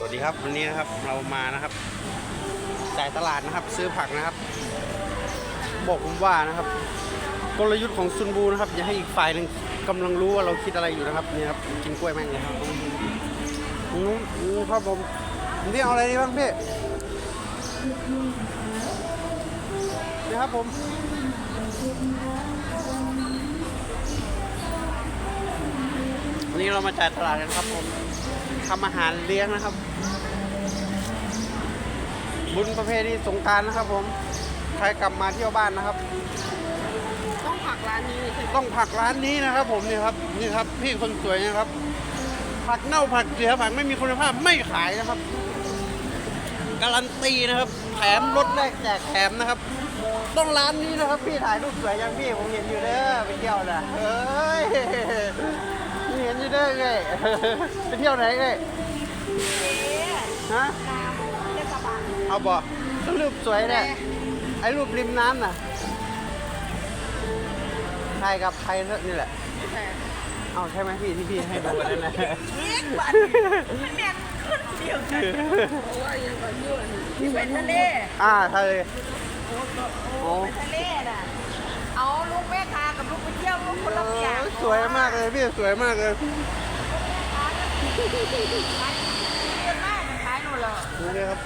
สวัสดีครับวันนี้นะครับเรามานะครับจ่ายตลาดนะครับ ซื้อผักนะครับ บอกผมว่านะครับ กลยุทธ์ของซุนบูนะครับ อย่าให้อีกฝ่ายหนึ่งกำลังรู้ว่าเราคิดอะไรอยู่นะครับนี่ครับกินกล้วยแม่งเลยครับอืมอืมครับผมพี่เอาอะไรดีบ้างพี่นี่ครับผมวันนี้เรามาจ่ายตลาดกันครับผมทำอาหารเลี้ยงนะครับ บุญประเพณีสงกรารนะครับผม ใครกลับมาเที่ยวบ้านนะครับ ต้องผักร้านนี้ใช่ไหมต้องผักร้านนี้นะครับ ผมนี่ครับนี่ครับ พี่คนสวยนะครับ ผักเน่าผักเสียผักไม่มีคุณภาพไม่ขายนะครับ การันตีนะครับแถมรถแรกแจกแถมนะครับ ต้องร้านนี้นะครับพี่ถ่ายรูปสวยยังพี่ผมเห็นอยู่เด้อไปเที่ยวนะเฮ้ยเห็นอยู่เด้อไงไปเที่ยวไหนไงเอ๊ะฮะน้ำเทศบาล เอาบอกรูปสวยเนี่ยไอ้รูปริมน้ำน่ะถ่ายกับใครนี่แหละแต่เอาใช่ไหมพี่ที่พี่ให้ดูนั่นนะเอ๊ะบันมันแม่นขึ้นเดียวกันเพราะว่ายังก่อนยุ่นที่ไปทะเล อ่าทะเลโอ้ไปทะเลน่ะเอาลูกแม่ค้ากับลูกไปเที่ยวลูกคนละอย่างสวยมากเลยพี่สวยมากเลยขายเยอะมากมันขายหนูเหรอนี่เลยครับ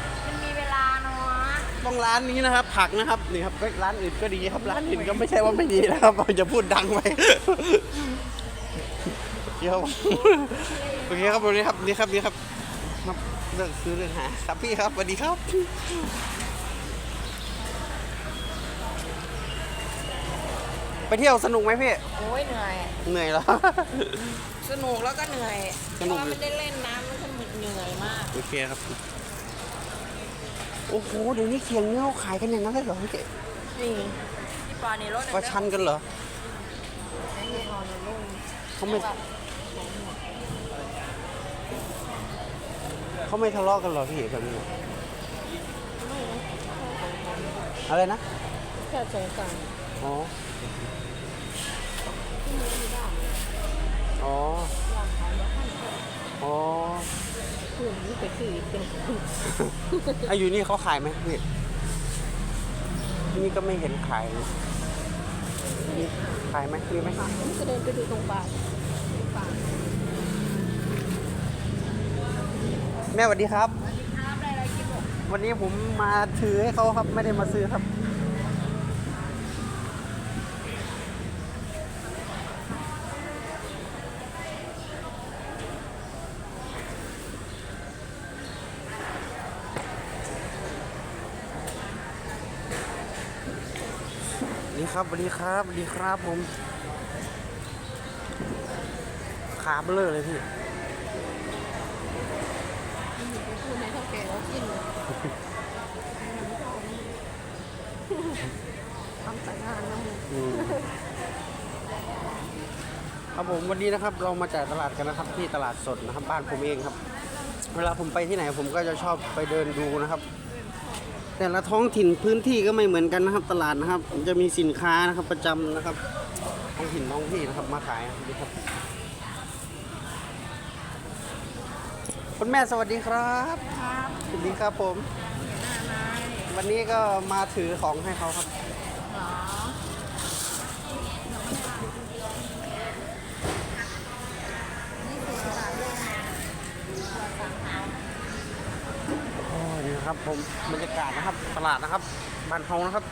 ต้องร้านนี้นะครับ ผักนะครับนี่ครับเฮ้ยร้านอื่นก็ดีครับร้านอื่นก็ไม่ใช่ว่าไม่ดีนะครับเราจะพูดดังไปเดี๋ยวโอเคครับวันนี้ครับนี่ครับนี่ครับมาเรื่องซื้อเรื่องหาครับพี่ครับสวัสดีครับไปเที่ยวสนุกไหมพี่ โอ้ยเหนื่อย เหนื่อยแล้ว สนุกแล้วก็เหนื่อย สนุกเพราะว่าไม่ได้เล่นน้ำมันก็เหนื่อยมาก โอเคครับ โอ้โหเดี๋ยวนี้เคียงเนื้อเขาขายกันอย่างนั้นเลยเหรอพี่เก๋นี่พี่ปอนี่รถประชันกันเหรอพี่ปอนี่ลุงเขาไม่เขาไม่ทะเลาะกันเหรอพี่แบบนี้อะไรนะแค่สงสารอ๋ออ๋ออ๋อ คือนี่ไปคือเป็นอายุนี่เขาขายไหมพี่ที่นี่ก็ไม่เห็นขายเลยมีขายไหมมีไหมจะเดินไปดูตรงป่าป่าแม่สวัสดีครับน้ำอะไรอะไรกินหมดวันนี้ผมมาถือให้เขาครับ ไม่ได้มาซื้อครับ นี่ครับสวัสดีครับสวัสดีครับผมขาเบลอเลยพี่คือในเท่าแก่เขากินทำแต่งานนะมึงอืมครับผมวันนี้นะครับเรามาจ่ายตลาดกันนะครับที่ตลาดสดนะครับ บ้านผมเองครับ เวลาผมไปที่ไหนผมก็จะชอบไปเดินดูนะครับ แต่ละท้องถิ่นพื้นที่ก็ไม่เหมือนกันนะครับ ตลาดนะครับ จะมีสินค้านะครับประจำนะครับท้องถิ่นท้องที่นะครับมาขายนะครับคุณแม่สวัสดีครับครับสวัสดีครับผม วันนี้ก็มาถือของให้เขาครับอโอ้ยนี่ นะครับผมบรรยากาศนะครับตลาดนะครับบ้านเฮานะครับ